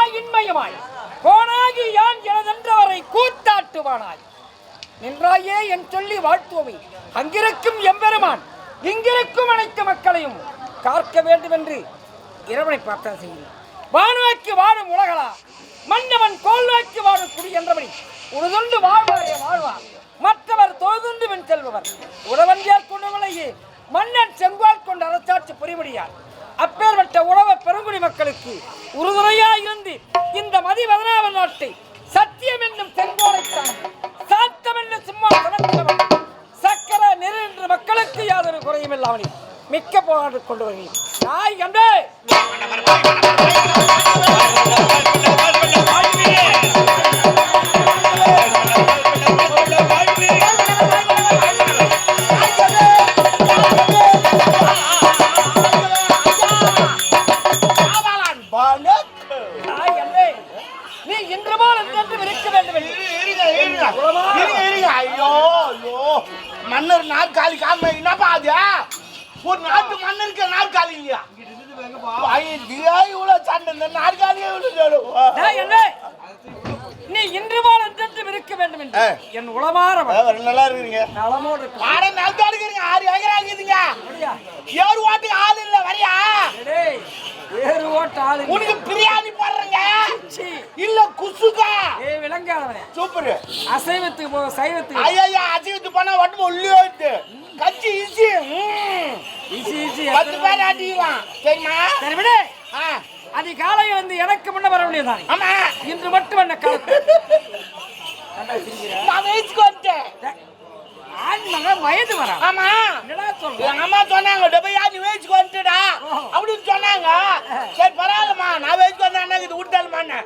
உண்மையுமாய் இன்மையுமாய் கோனாகி யான் எனதென்றவரை கூத்தாட்டுவானாய். நின்றாயே என் சொல்லி வாழ்த்துவமை. அங்கிருக்கும் எம்பெருமான் இங்கிருக்கும் அனைத்து மக்களையும் காக்க வேண்டும் என்று இறைவனை பிரார்த்தனை செய்கிறேன். வானோக்கி வாழும் உலகளா மன்னவன் கோல் நோக்கி வாழும் குடி என்றபடி உழுதுண்டு வாழ்வாரே வாழ்வார் மற்றவர் தொழுதுண்டு பின் செல்பவர். உழவன்றியால் கொண்டவளையே மன்னன் செங்கோல் கொண்டு அரசாட்சி புரிமுடியார் அப்பேற்பட்ட உழவ பெருங்குடி மக்களுக்கு உறுதுணையா இருந்து இந்த மதி பதினாவது நாட்டை சத்தியம் என்னும் செங்கோலை சாத்தம் என்னும் சிம்மாசனத்திலவன் சக்கர நெரு என்ற மக்களுக்கு யாதொரு குறையும் இல்லாமல் மிக்க போராட்டம் கொண்டு வருகிறேன். நாய் கண்டே நீ இன்று போல் என்றென்றும் இருக்க வேண்டும். ஐயோ, ஐயோ. மன்னர் நாற்காலி காம என்னப்பா அது? ஒரு நாட்டு மன்னருக்கு நாற்காலி இல்லையா? இவ்வளவு சண்டை இந்த நாற்காலியே கண்டே நீ இன்று போல் என்றென்றும் இருக்க வேண்டும் என்று. என் உளமாற நல்லா இருக்கிறீங்க. நலமோடு இருக்க ஆட நாற்காலி இருக்கிறீங்க. ஆறு ஏக்கரா இருக்குதுங்க. அப்படியா? ஏறு ஓட்டுக்கு ஆள் இல்ல வரியா டேய், வேறு ஓட்ட ஆளு இல்லை. உனக்கு பிரியாணி போடுறேங்க சீ. இல்ல குசுக்கா விளங்காதவனே சூப்பர். அசைவத்துக்கு போ சைவத்துக்கு. ஐயா அசிவத்து பண்ணா உடம்பு உள்ளே போயிட்டு கட்சி ஈஸி ஈஸி ஈஸி பத்து பேர் ஆட்டிக்கலாம். சரிம்மா? சரி விடு. ஆ. அதிகாலையில் வந்து எனக்கு முன்ன வர வேண்டியதுதான் ஆமா. இன்று மட்டும் என்ன நான் வயசுக்கு வந்துட்டேன். ஆண் மகன் வயது வரா? ஆமா. என்னடா சொல்ற? எங்க அம்மா சொன்னாங்க டெபையா நீ வயசுக்கு வந்துட்டா. அப்படின்னு சொன்னாங்க. சரி பரவாயில்லம்மா. நான் வயசுக்கு வந்தா என்ன இது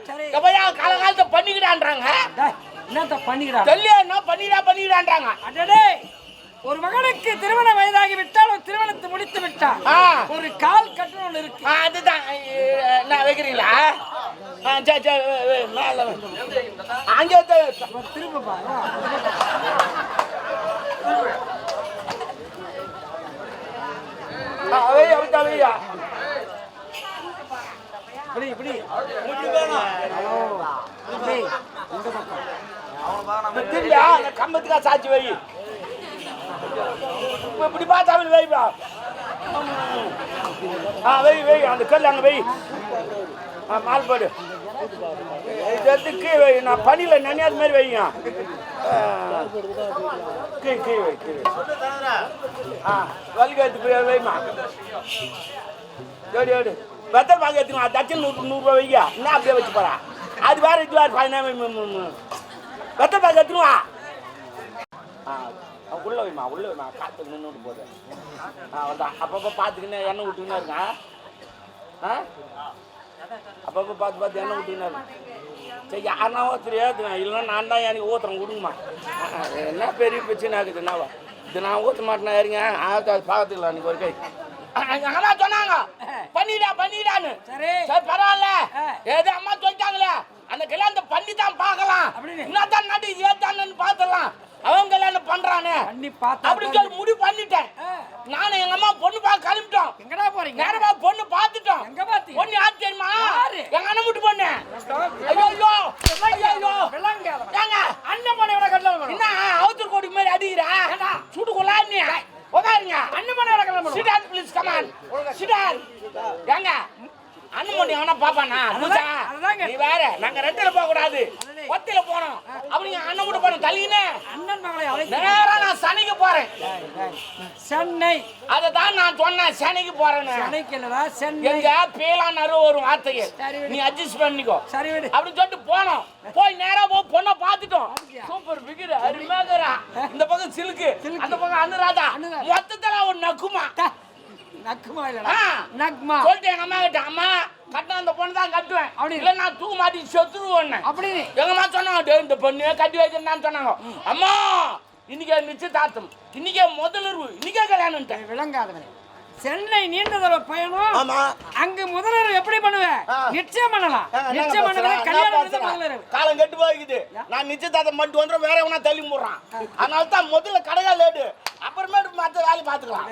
சரி. டெபையா காலகாலத்தை பண்ணிக்கிடான்றாங்க டேய், என்னத்த பண்ணிக்கிறா தெரியல என்ன பண்ணிடா பண்ணிக்கிடான்றாங்க? அடடே ஒரு மகனுக்கு திருமண வயதாகி விட்டால் ஒரு திருமணத்தை முடித்து விட்டால். ஒரு கால் கட்டணம் இருக்கு. ஆ, அதுதான். நான் வைக்கிறீங்களா. அங்கே திரும்ப பாரு. ஆ, வை, அப்படித்தா வையா. இப்படி. இந்த பக்கம் அந்த கம்பத்துக்கா சாட்சி வை. இப்படி பார்த்தா அப்படி வைப்பா ஆ வை வை அந்த கல் அங்க வை. ஆ மால் போடு. வை நான் பனியில் நினையாத மாதிரி வைங்க. கீ கீ வை கீ வை. ஆ வலிக்கு போய் வைமா ஓடி ஓடி. வெத்தல் பாக்க எடுத்துக்கணும் தச்சு நூறு நூறுரூவா வைக்கா என்ன அப்படியே வச்சு போறா? அது வேற இது வேறு பதினாறு வெத்தல் பாக்கு எடுத்துனுவா ஆ உள்ளே வைமா உள்ளே வைமா காற்று நின்று போகுது. ஆ வந்தான் அப்பப்போ பார்த்துக்கின்னு எண்ணெய் விட்டுக்கின்னு இருக்கான் ஆ? அப்பப்போ பார்த்து பார்த்து எண்ணெய் விட்டுக்கின்னு இருக்கான் சரி யாருனா ஒருத்தர் ஏற்றுவேன் இல்லைன்னா நான் தான் எனக்கு ஊற்றுறேன் கொடுங்கம்மா. என்ன பெரிய பிரச்சனை ஆகுது என்னவா? இது நான் ஊற்ற மாட்டேனா இருங்க ஆயிரத்தி அது பார்த்துக்கலாம் அன்னைக்கு ஒரு கை. அம்மா சொன்னாங்க பண்ணிடா பண்ணிடான்னு. சரி. சரி பரவாயில்ல. ஏதோ அம்மா சொல்லிட்டாங்களே. அந்த கல்யாணத்தை பண்ணி தான் பார்க்கலாம். என்னதான் நடி ஏத்தான்னு பார்த்தலாம் அவன் கல்யாணம் பண்றானே? பார்த்தா அப்படி சொல்லி முடிவு பண்ணிட்டேன். நானும் எங்க அம்மா பொண்ணு பார்க்க கிளம்பிட்டோம். எங்கடா போறீங்க? நேரமா பொண்ணு பார்த்துட்டோம். எங்க பாத்தீங்க? பொண்ணு யார் தெரியுமா யாரு? எங்க அண்ணன் வீட்டு பொண்ணு ஐயோ ஐயோ ஐயோ விளங்காதவன். ஏங்க அண்ணன் மனையோட கல்யாணம் பண்ணணும். என்ன அவத்தூர் கோடி மாதிரி அடிக்கிறா ஏண்டா? சுடு கொள்ளாதீங்க உட்காருங்க அண்ணன் மனையோட கல்யாணம் பண்ணணும். சிடான் ப்ளீஸ் கமான் சிடான் ஏங்க அண்ணன் மணி அவனா பாப்பானா. நீ வேற நாங்க ரெண்டுல போக கூடாது. ஒத்தையில போனோம். அப்படிங்க அண்ணன் வீட்டு போனோம் தள்ளினே. அண்ணன் மகளை நேரா நான் சனிக்கு போறேன். சென்னை. அதை தான் நான் சொன்னேன் சனிக்கு போறேன்னு. சென்னைக்கு இல்லடா சென்னை. எங்க பேலான்னு ஒரு வார்த்தையை. நீ அட்ஜஸ்ட் பண்ணிக்கோ. சரி விடு. அப்படின்னு சொல்லிட்டு போனோம். போய் நேரா போய் பொண்ணை பார்த்துட்டோம். பார்த்துட்டியா? சூப்பர் பிகிரு அருமையாகிறா இந்த பக்கம் சிலுக்கு. அந்த பக்கம் அனுராதா. மொத்தத்துல ஒரு நக்குமா. நக்குமா இல்லடா. நக்மா. சொல்லிட்டு எங்க அம்மா கிட்ட அம்மா கட்டின அந்த பொண்ணு தான் கட்டுவேன். அப்படி. இல்ல நான் தூக்கு மாட்டி செத்துருவேன் அப்படின்னு எங்க அம்மா சொன்னாங்க "டேய், இந்த பொண்ணு கட்டி வைக்கிறேன்னு சொன்னாங்க. அம்மா இன்னைக்கே நிச்சயதார்த்தம். இன்னைக்கே முதலுறவு இன்னைக்கே கல்யாணம் விளங்காதவன். சென்னை நீண்ட தூர பயணம். ஆமா. அங்க முதலர் எப்படி பண்ணுவ ஆ. நிச்சயம் பண்ணலாம். நிச்சயம் என்ன கல்யாணம் காலம் கெட்டு போய்க்குது. நான் நிச்சயதார்த்தம் பண்ணிட்டு வந்துடும் வேற எவனா தள்ளி போடுறான். அதனால தான் முதல்ல கடையா லேடு அப்புறமேட்டு மற்ற வேலையை பார்த்துக்கலாம்.